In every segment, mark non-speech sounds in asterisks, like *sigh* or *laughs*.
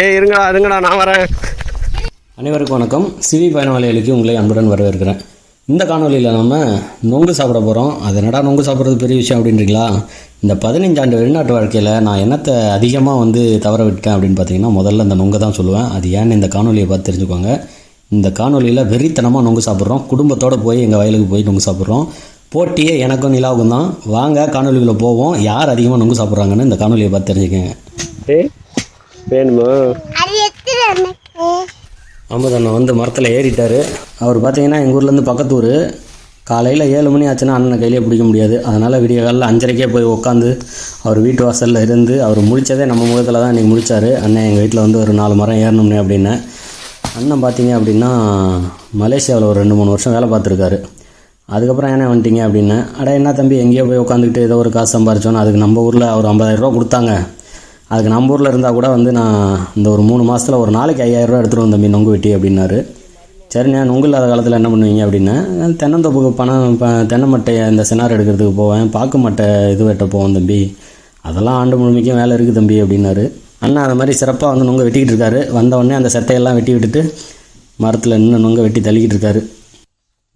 ஏய் இருங்கடா இருங்கடா நான் வரேன். அனைவருக்கும் வணக்கம். சிவி பயணவாளிகளுக்கு உங்களை அன்புடன் வரவேற்கிறேன். இந்த காணொலியில் நம்ம நொங்கு சாப்பிட போகிறோம் அது என்னடா நொங்கு சாப்பிட்றது பெரிய விஷயம் அப்படின்றீங்களா? இந்த பதினஞ்சாண்டு வெளிநாட்டு வாழ்க்கையில் நான் என்னத்தை அதிகமாக வந்து தவற விட்டேன் அப்படின்னு பார்த்தீங்கன்னா முதல்ல இந்த நொங்கை தான் சொல்லுவேன். அது ஏன்னு இந்த காணொலியை பார்த்து தெரிஞ்சுக்கோங்க. இந்த காணொலியில் வெறித்தனமாக நொங்கு சாப்பிட்றோம். குடும்பத்தோடு போய் எங்கள் வயலுக்கு போய் நொங்கு சாப்பிட்றோம். போட்டியே எனக்கும் நிலாவுக்கும் தான். வாங்க காணொலிக்குள்ளே போவோம். யார் அதிகமாக நொங்கு சாப்பிட்றாங்கன்னு இந்த காணொலியை பார்த்து தெரிஞ்சுக்கங்க. வேணுமா? அது எத்தனை எனக்கு அம்மது அண்ணன் வந்து மரத்தில் ஏறிட்டார். அவர் பார்த்தீங்கன்னா எங்கள் ஊர்லேருந்து பக்கத்து ஊர். காலையில் ஏழு மணி ஆச்சுன்னா அண்ணனை கையிலே பிடிக்க முடியாது. அதனால் விடிய காலையில் அஞ்சரைக்கே போய் உட்காந்து அவர் வீட்டு வாசலில் இருந்து அவர் முடித்ததே நம்ம முகத்தில் தான் இன்றைக்கி முடித்தார் அண்ணன் எங்கள் வீட்டில் வந்து ஒரு நாலு மரம் ஏறணும்னே அப்படின்னு. அண்ணன் பார்த்தீங்க அப்படின்னா மலேசியாவில் ஒரு ரெண்டு மூணு வருஷம் வேலை பார்த்துருக்காரு. அதுக்கப்புறம் ஏன்னா வந்துட்டீங்க அப்படின்னு. அட என்ன தம்பி எங்கேயோ போய் உட்காந்துக்கிட்டு ஏதோ ஒரு காசு சம்பாரிச்சோன்னு அதுக்கு நம்ம ஊரில் ஒரு ஐம்பதாயிரரூவா கொடுத்தாங்க. அதுக்கு நம்ம ஊரில் இருந்தால் கூட வந்து நான் இந்த ஒரு மூணு மாதத்தில் ஒரு நாளைக்கு ஐயாயிரரூவா எடுத்துகிட்டு வந்தேன் தம்பி. நொங்கு வெட்டி அப்படின்னாரு. சரிண்ணே நொங்கு இல்லாத காலத்தில் என்ன பண்ணுவீங்க அப்படின்னா. தென்னந்தோப்புக்கு பணம் இப்போ தென்னை மட்டையை இந்த சினார் எடுக்கிறதுக்கு போவேன் பாக்கு மட்டை இது வெட்ட போவேன் தம்பி. அதெல்லாம் ஆண்டு முழுமைக்கும் வேலை இருக்குது தம்பி அப்படின்னாரு. அண்ணா அந்த மாதிரி சிறப்பாக வந்து நொங்க வெட்டிக்கிட்டு இருக்காரு. வந்தவொடனே அந்த செத்தையெல்லாம் வெட்டி விட்டுட்டு மரத்தில் இன்னும் நொங்க வெட்டி தள்ளிக்கிட்டு இருக்காரு.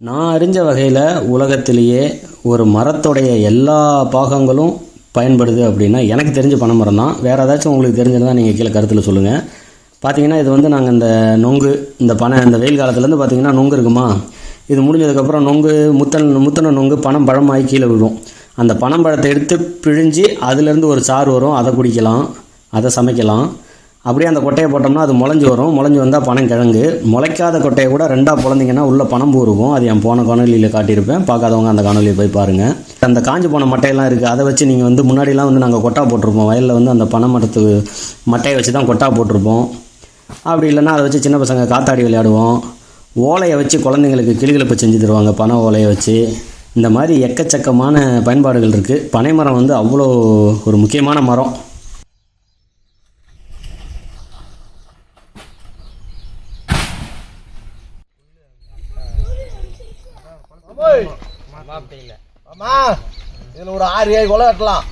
நான் அறிஞ்ச வகையில் உலகத்திலேயே ஒரு மரத்தோடைய எல்லா பாகங்களும் பயன்படுது அப்படின்னா எனக்கு தெரிஞ்ச பனைமரம் தான் வேறு ஏதாச்சும் உங்களுக்கு தெரிஞ்சிருந்தால் நீங்கள் கீழே கருத்தில் சொல்லுங்கள் பார்த்தீங்கன்னா இது வந்து நாங்கள் இந்த நொங்கு இந்த பனை இந்த வெயில் காலத்துலேருந்து பார்த்தீங்கன்னா நொங்கு இருக்குமா? இது முடிஞ்சதுக்கப்புறம் நொங்கு முத்தன் முத்தன நொங்கு பனம் பழமாகி கீழே விழும். அந்த பனம்பழத்தை எடுத்து பிழிஞ்சு அதுலேருந்து ஒரு சாறு வரும். அதை குடிக்கலாம். அதை சமைக்கலாம். அப்படியே அந்த கொட்டையை போட்டோம்னா அது முளைஞ்சி வரும். முளைஞ்சி வந்தால் பணம் கிழங்கு. முளைக்காத கொட்டையை கூட ரெண்டாக பிறந்தீங்கன்னா உள்ள பணம் பூருக்கும் அது என் போன காணொலியில் காட்டியிருப்பேன். பார்க்காதவங்க அந்த காணொலியை போய் பாருங்கள் அந்த காஞ்சி போன மட்டையெல்லாம் இருக்குது அதை வச்சு நீங்கள் வந்து முன்னாடிலாம் வந்து நாங்கள் கொட்டா போட்டிருப்போம். வயலில் வந்து அந்த பனை மரத்து மட்டையை வச்சு தான் கொட்டா போட்டிருப்போம். அப்படி இல்லைன்னா அதை வச்சு சின்ன பசங்க காத்தாடி விளையாடுவோம். ஓலையை வச்சு குழந்தைங்களுக்கு கிளிகளுப்பு செஞ்சு தருவாங்க. பனை ஓலையை வச்சு. இந்த மாதிரி எக்கச்சக்கமான பயன்பாடுகள் இருக்குது பனைமரம் வந்து அவ்வளோ ஒரு முக்கியமான மரம் ஆமா இதுல ஒரு ஆறு ஏழு கொலை வெட்டலாம்.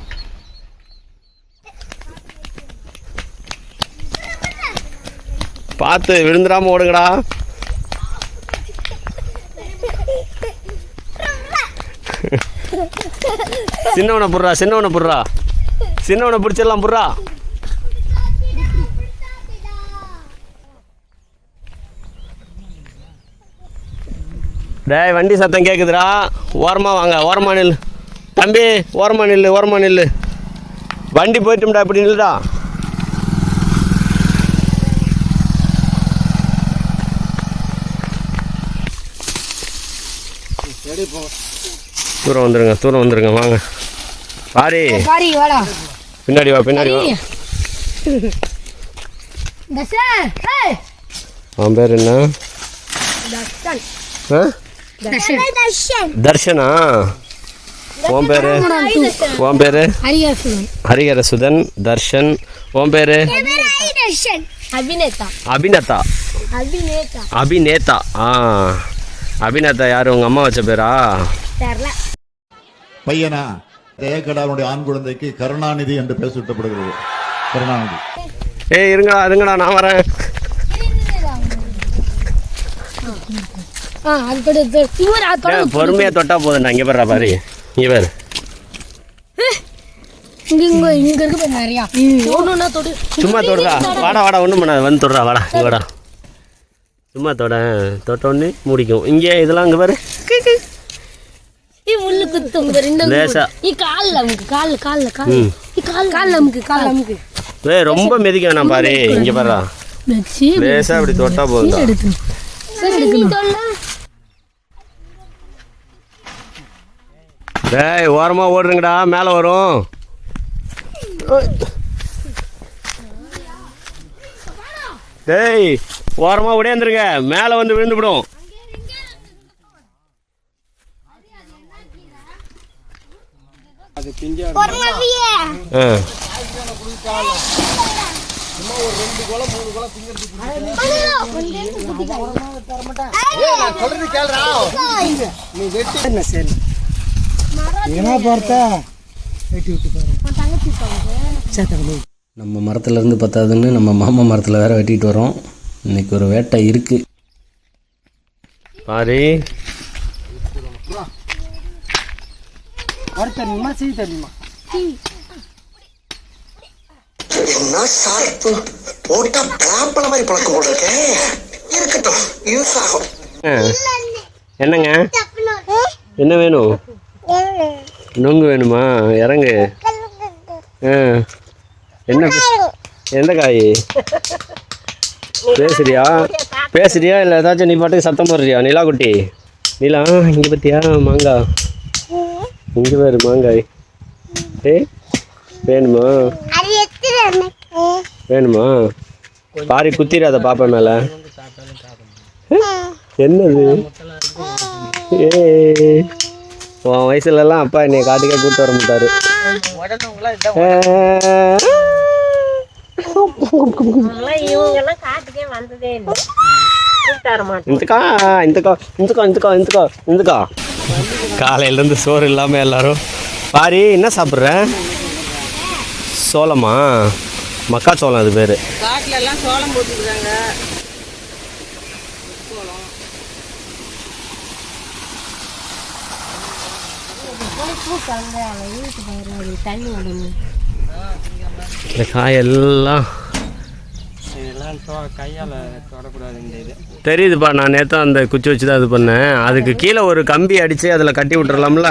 பார்த்து விழுந்துடாம ஓடுங்கடா. சின்னவனை புடுறா சின்னவனை புடுறா. சின்னவனை பிடிச்சிடலாம் புடுறா. டேய் வண்டி சத்தம் கேட்குதுடா ஓரமாக வாங்க ஓரமா நில்லு. தம்பி ஓரமா நில்லு ஓரமா நில்லு. வண்டி போயிட்டும்டா இப்படி நில்லுடா. தூரம் வந்துருங்க தூரம் வந்துருங்க வாங்க. பாரி பின்னாடி வா பின்னாடி வா. அவன் பேர் என்ன? தர்ஷனா? உன் பேர்? உன் பேர்? ஹரிஹரசுதன். தர்ஷன். உன் பேர்? அபிநேதா. அபிநதா. அபிநேதா. அபிநேதா. ஆ. அபிநேதா யார்? உங்கள் அம்மா வச்ச பேரா? தெரியல பையனா ஜெயக்கடாவுடைய ஆண் குழந்தைக்கு கருணாநிதி என்று பெயர் சூட்டப்படுகிறது. கருணாநிதி. ஏய் இருங்கடா இருங்கடா நான் வரேன். பொறுமையா தொட்டா போதும்டா இங்கே பாரு பாரு. இங்கே பாரு. இங்க இங்க இருக்கு பாரு நிறையா. ஒண்ணுனா தொடு. சும்மா தொடுறா. வாடா வாடா ஒன்றும் பண்ணாது. வந்து தொடுறா வாடா இங்க வாடா. சும்மா தொட தொட்ட உடனே முடிக்கும். இங்கே இதெல்லாம் இங்கே பாரு. முள்ளு குத்து உங்க பாரு. இந்த லேசா. இ கால்ல அமுக்கு கால்ல கால்ல கால் கால்ல அமுக்கு கால்ல அமுக்கு. ரொம்ப மிதிக்க வேணாம் பாரு. இங்கே பாருடா லேசா அப்படி தொட்டா போதும்டா எடுத்து சரி எடுக்கணும் டேய் ஓரமாக ஓடுறீங்கடா மேலே வரும். டேய் ஓரமாக உடையாந்துருங்க. மேலே வந்து விழுந்துவிடும். ஆ. சொல்றது ஏன்னா பார்த்தா? வெட்டி நம்ம மரத்துலேருந்து பத்தாதுன்னு நம்ம மாமா மரத்தில் வேற வெட்டிட்டு வரோம். இன்னைக்கு ஒரு வேட்டை இருக்குது பாரு. என்ன போட்டா மாதிரி பழக்கம் போல இருக்கே. இருக்கட்டும் யூஸ் ஆகும். ஆ. என்னங்க? என்ன வேணும்? நொங்கு வேணுமா? இறங்கு. ஆ. என்ன எந்த காய்? பேசுறியா? பேசுறியா? இல்லை ஏதாச்சும் நீ பாட்டுக்கு சத்தம் போடுறியா? நிலா குட்டி நிலா இங்கே பத்தியா? மாங்காய் இங்கே பாரு மாங்காய். ஏ வேணுமா? வேணுமா? பாரி குத்திராத பாப்பா மேல. என்னது? ஏ. உன் வயசுலலாம் அப்பா என்னை காட்டுக்கே கூப்பிட்டு வர மாட்டாரு காலையிலேருந்து சோறு இல்லாமல் எல்லாரும். பாரி என்ன சாப்பிட்ற? சோளமா? மக்காச்சோளம் அது பேர். காட்டுல எல்லாம் சோளம் போட்டுக்கிறாங்க தண்ணி விடணும் இந்த காயெல்லாம் தெரியுதுப்பா நான் நேற்று அந்த குச்சி வச்சு தான் இது பண்ணேன். அதுக்கு கீழே ஒரு கம்பி அடித்து அதில் கட்டி விட்டுறலாம்ல?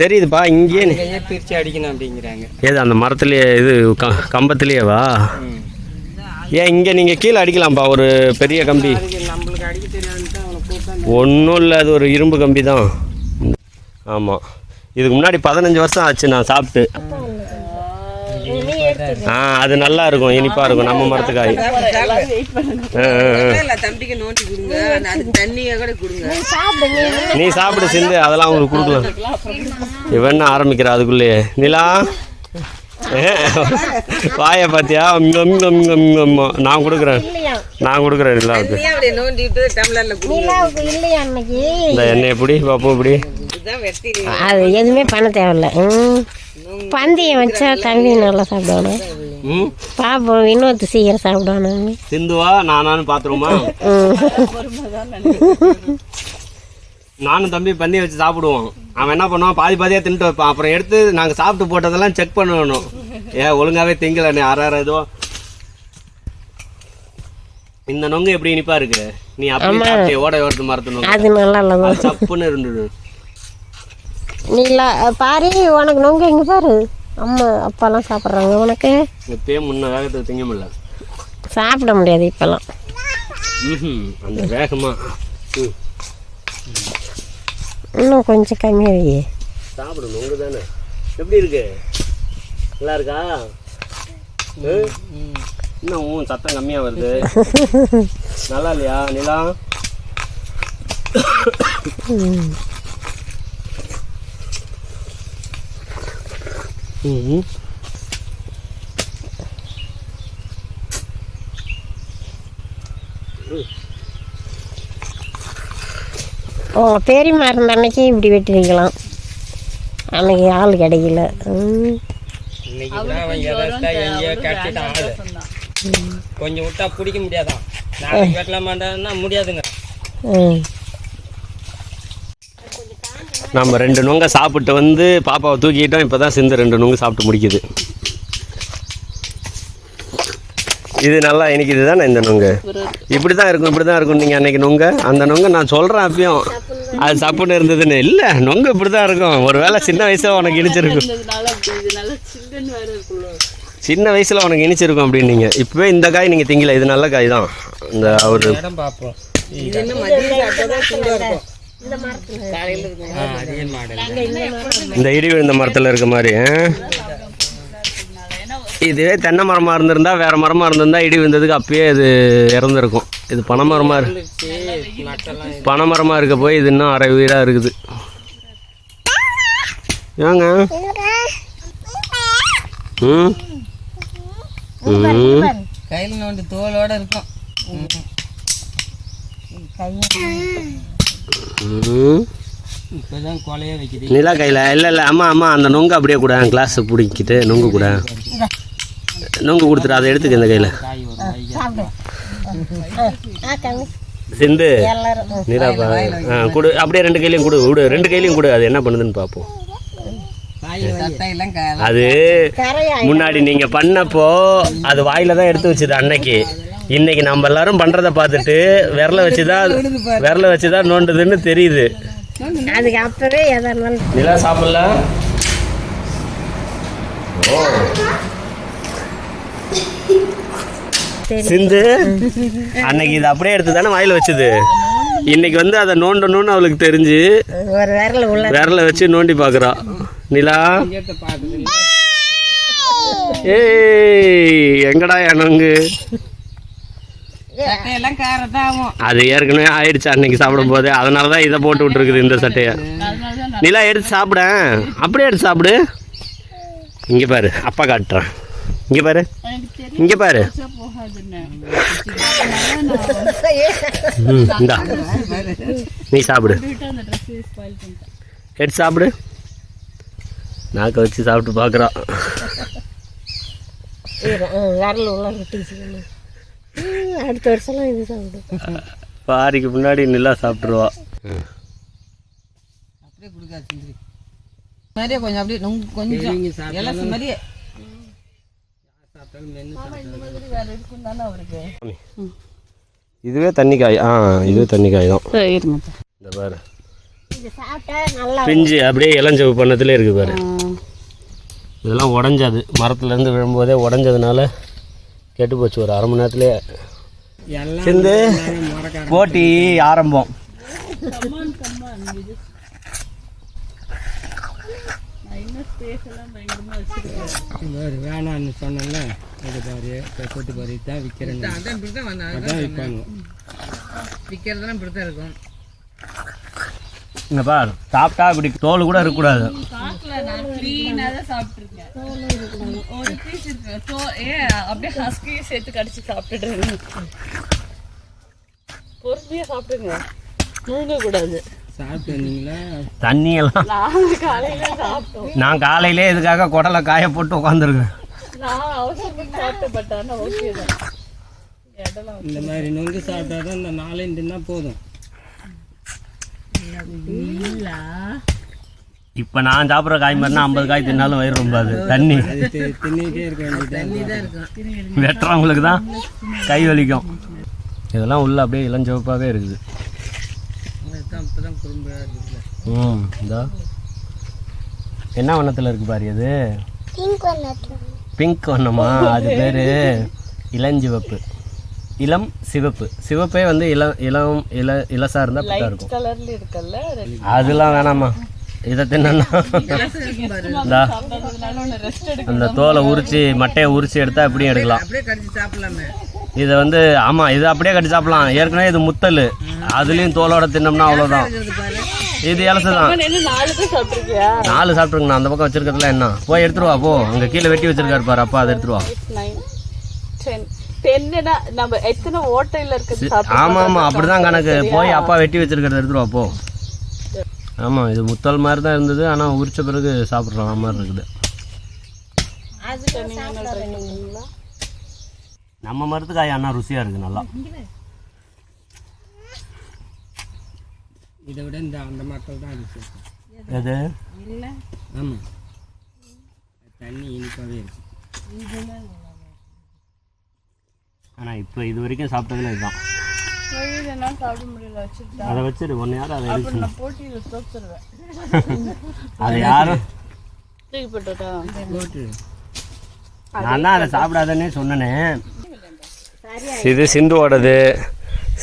தெரியுதுப்பா இங்கேயே பிரித்து அடிக்கணும் அப்படிங்கிறாங்க ஏது அந்த மரத்துலேயே இது க கம்பத்துலேயேவா? ஏன் இங்கே நீங்கள் கீழே அடிக்கலாம்ப்பா ஒரு பெரிய கம்பி. ஒன்றும் இல்லை அது ஒரு இரும்பு கம்பி தான். ஆமாம் இதுக்கு முன்னாடி பதினஞ்சு வருஷம் ஆச்சு நான் சாப்பிட்டு. ஆ அது நல்லா இருக்கும் இனிப்பாக இருக்கும் நம்ம மரத்துக்காய். நீ சாப்பிடு சிந்து அதெல்லாம் உங்களுக்கு கொடுக்கலாம். இவன் ஆரம்பிக்கிற அதுக்குள்ளேயே நிலா? வாயை இங்க. நான் கொடுக்குறேன். நான் கொடுக்குறேன் நிலாவுக்கு. இந்த எண்ணெய் எப்படி பாப்போம் இப்படி அது எதுவுமே பண்ண தேவையில்ல. பந்தயம் வச்சா தம்பி நல்லா சாப்பிடுவானு. பாப்போம் இன்னொருத்த சீக்கிரம் சாப்பிடுவானு. சிந்துவா நானும் பார்த்துருமா நானும் தம்பி பந்தி வச்சு சாப்பிடுவோம். அவன் என்ன பண்ணுவான்? பாதி பாதியாக தின்ட்டு வைப்பான் அப்புறம் எடுத்து நாங்கள் சாப்பிட்டு போட்டதெல்லாம் செக் பண்ணணும். ஏன் ஒழுங்காவே திங்கல நீ அரை ஏதோ இந்த நொங்கு எப்படி இனிப்பா இருக்கு? நீ அப்படி சாப்பிட்டே ஓட ஓடுறது மரத்து நொங்கு. அது நல்லா சப்புன்னு இருந்தது. நீலா பாரு உனக்கு நொங்கு எங்கே பாரு? அம்மா அப்பாலாம் சாப்பிட்றாங்க. உனக்கு? எப்பயே முன்ன வேகத்தை திங்க முடியல. சாப்பிட முடியாது இப்போல்லாம். அந்த வேகமா. ம். இன்னும் கொஞ்சம் கம்மியாக வை சாப்பிடு நொங்கு தானே. எப்படி இருக்கு? நல்லா இருக்கா? இன்னும் சத்தம் கம்மியா வருது. *laughs* நல்லா இல்லையா நிலா? உங்கள் பெரியம்மா இருந்த அன்னைக்கு இப்படி வெட்டிருக்கலாம் அன்னைக்கு ஆள் கிடைக்கல. கொஞ்சம் விட்டா பிடிக்க முடியாதான். நாளைக்கு வெட்டல மாட்டான்னா முடியாதுங்க. நம்ம ரெண்டு நுங்க சாப்பிட்டு வந்து பாப்பாவை தூக்கிட்டோம் இப்போ தான் சிந்து ரெண்டு நுங்கு சாப்பிட்டு முடிக்குது. இது நல்லா இனிக்குது தானே இந்த நுங்கு? இப்படி தான் இருக்கும் இப்படி தான் இருக்கும் நீங்கள் அன்னைக்கு நுங்க. அந்த நுங்க நான் சொல்கிறேன் அப்பயும். அது சப்புன்னு இருந்ததுன்னு. இல்லை நொங்கு இப்படி தான் இருக்கும். ஒரு வேளை சின்ன வயசில் உனக்கு இனிச்சிருக்கும். சின்ன வயசில் உனக்கு இனிச்சிருக்கும் அப்படின்னீங்க. இப்போவே இந்த காய் நீங்கள் திங்கல இது நல்ல காய் தான். இந்த அவர் இந்த இடி விழுந்த மரத்தில் இருக்க மாதிரி? இதுவே தென்னை மரமாக இருந்திருந்தா வேற மரமாக இருந்திருந்தா இடி விழுந்ததுக்கு அப்பயே இது இறந்துருக்கும். இது பனை மரமாக இருக்கு மட்டெல்லாம் பனை மரமாக இருக்க போய் இது இன்னும் அரை உயிராக இருக்குது. ஏங்க? ம்? ம்? கையில் நோண்டி தோலோட இருக்கும். இப்போதான் கொலையே வைக்குது. நிலா கையில் இல்லை இல்லை அம்மா அம்மா அந்த நொங்கு அப்படியே கூட கிளாஸை பிடிக்கிட்டு நொங்கு கூட. நொங்கு கொடுத்துரு அதை எடுத்துக்க இந்த கையில். சிந்து. நீராப்பா ஆ கொடு அப்படியே ரெண்டு கையிலையும் கொடு விடு ரெண்டு கையிலையும் கொடு அது என்ன பண்ணுதுன்னு பார்ப்போம் அது கரையா முன்னாடி நீங்க பண்ணப்போ அது வாயில தான் எடுத்து வச்சது அன்னைக்கு. இன்னைக்கு நம்ம எல்லாரும் பண்றத பார்த்துட்டு விரல வச்சுதான் விரல வச்சுதான் நோண்டுதுன்னு தெரியுது. அதுக்கு அப்பவே நிலா சாப்பிடல? ஓ. சிந்து அன்னைக்கு இது அப்படியே எடுத்து தானே வாயில வச்சது. இன்னைக்கு வந்து அதை நோண்டணும்னு அவளுக்கு தெரிஞ்சு விரல் வச்சு நோண்டி பார்க்குறா. நிலா? ஏய் எங்கடா எனக்கு அது ஏற்கனவே ஆயிடுச்சு அன்னைக்கு சாப்பிடும் போது அதனால தான் இதை போட்டு விட்டுருக்குது இந்த சட்டையை. நிலா எடுத்து சாப்பிட. அப்படியே எடுத்து சாப்பிடு. இங்கே பாரு அப்பா காட்டுறேன். இங்கே பாரு. இங்கே பாரு. இந்தா. நீ சாப்பிடு. எடுத்து சாப்பிடு. நாக்க வச்சு சாப்பிட்டு பார்க்குறான். அடுத்த வருஷம்லாம் இது சாப்பிடும் பாரிக்கு முன்னாடி நிலா சாப்பிட்ருவா அப்படியே கொடுக்காது சிந்திரி. மாதிரியே கொஞ்சம் அப்படியே கொஞ்சம் இலசு மாதிரியே. இதுவே தண்ணி காய் ஆ இதுவே தண்ணி காய் தான் இந்த பாரு. நல்லா பிஞ்சு அப்படியே இளஞ்சவு பண்ணதுல இருக்கு பாரு. இதெல்லாம் உடஞ்சது. மரத்துலேருந்து விழும்போதே உடஞ்சதுனால கெட்டு போச்சு ஒரு அரை மணி நேரத்துலேயே சிந்து போட்டி ஆரம்பம். பாரு, வேணான்னு சொன்னேன்ல இது பாரு கொட்டு பாரு இதான் விற்கிறேன் அதான் தான் விற்பாங்க. விற்கிறதெல்லாம் இப்படி தான் இருக்கும். இங்க பார் சாப்பிட்டா இப்படி தோல் கூட இருக்கக்கூடாது. சாப்பிட்டு வந்தீங்களா தண்ணி எல்லாம் நான் காலையிலே இதுக்காக குடலை காய போட்டு உட்காந்துருக்கேன் இந்த மாதிரி நொங்கு சாப்பிட்டா தான் இந்த நாளையும் தின்னா போதும். இப்போ நான் சாப்பிட்ற காய் மாதிரினா ஐம்பது காய் தின்னாலும் வயிறு ரொம்பாது. தண்ணி. அது வெட்டுறவங்களுக்கு தான் கை வலிக்கும். இதெல்லாம் உள்ள அப்படியே இளஞ்சிவப்பாகவே இருக்குது. ம் இதா. என்ன வண்ணத்தில் இருக்கு பாரு அது? பிங்க் வண்ணமா? அது பேர் இளஞ்சிவப்பு. இளம் சிவப்பு. சிவப்பே வந்து இளம் இளம் இள இலசா இருந்தால் தான் இருக்கும். அதெல்லாம் வேணாம்மா. இதை தின்னா அந்த தோலை உரிச்சு மட்டையை உரிச்சு எடுத்தா இப்படியும் எடுக்கலாம். அப்படியே கடிச்சு சாப்பிடலாமே. இதை வந்து ஆமாம் இது அப்படியே கட்டி சாப்பிடலாம். ஏற்கனவே இது முத்தல். அதுலேயும் தோலோட தின்னோம்னா அவ்வளோதான் இது இலசு தான் நாலு சாப்பிட்ருங்கண்ணா அந்த பக்கம் வச்சிருக்கிறதுல என்ன? போய் எடுத்துட்டு வா போ. அங்கே கீழே வெட்டி வச்சிருக்காரு பாரு அப்பா அதை எடுத்துட்டு வா. டென்னுனா நம்ம எத்தனை ஓட்டையில இருக்குது ஆமாம் ஆமாம் அப்படி தான் கணக்கு. போய் அப்பா வெட்டி வச்சிருக்கிறத எடுத்துட்டு வா போ. ஆமாம் இது முத்தல் மாதிரி தான் இருந்தது. ஆனால் உரிச்ச பிறகு சாப்பிட்ற மாதிரி இருக்குது. நம்ம மரத்துக்காய் அண்ணா ருசியாக இருக்குது நல்லா. இதை விட இந்த அந்த மக்கள் தான் அது சேர்க்கும் எது? ஆமாம் தண்ணி இனிப்பாகவே இருக்கு. ஆனால் இப்போ இது வரைக்கும் சாப்பிட்டதுல இதுதான். இதெல்லாம் சாப்பிட முடியல வச்சுட்டு அதை வச்சிரு ஒன்று யாரும் அதை அது யாரும் நான் தான் அதை சாப்பிடாதன்னே சொன்னனே. இது சிந்துவோடது.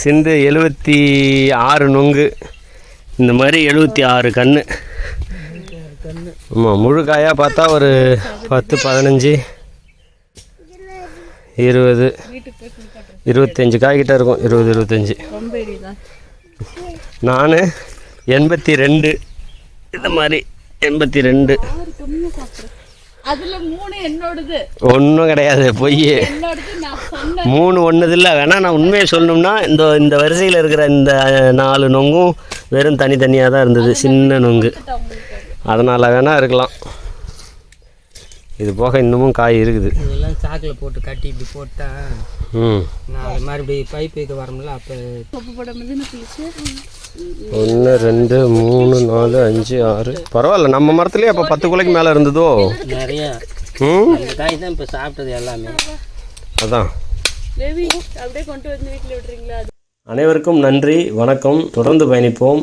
சிந்து எழுபத்தி ஆறு நொங்கு. இந்த மாதிரி எழுபத்தி ஆறு கன்று ஆமாம் முழு காயாக பார்த்தா ஒரு பத்து பதினஞ்சு. இருபது. இருபத்தஞ்சி காய்கிட்ட இருக்கும். இருபது இருபத்தஞ்சி. நான் எண்பத்தி ரெண்டு இந்த மாதிரி எண்பத்தி ரெண்டு அதுல மூணு என்னோடது. ஒன்றும் கிடையாது பொய் மூணு ஒன்றுது இல்லை. வேணா நான் உண்மையை சொல்லணும்னா இந்த இந்த வரிசையில் இருக்கிற இந்த நாலு நொங்கும் வெறும் தனித்தனியாக தான் இருந்தது. சின்ன நொங்கு. அதனால் வேணா இருக்கலாம். இது போக இன்னமும் காய் இருக்குது. இதெல்லாம் சாக்கில் போட்டு கட்டி இப்படி போட்டா ம். நான் அது மறுபடியும் பைப்புக்கு வரமுல அப்போ ஒன்று ரெண்டு மூணு நாலு அஞ்சு ஆறு. பரவாயில்ல நம்ம மரத்துலேயே அப்போ பத்து குலைக்கு மேலே இருந்ததோ? நிறைய. ம்? அந்த காய் தான் இப்போ சாப்பிட்டது எல்லாமே. அதான். பேபி அப்படியே கொண்டு வந்து வீட்டில் விட்டுறீங்களா? அனைவருக்கும் நன்றி வணக்கம். தொடர்ந்து பயணிப்போம்.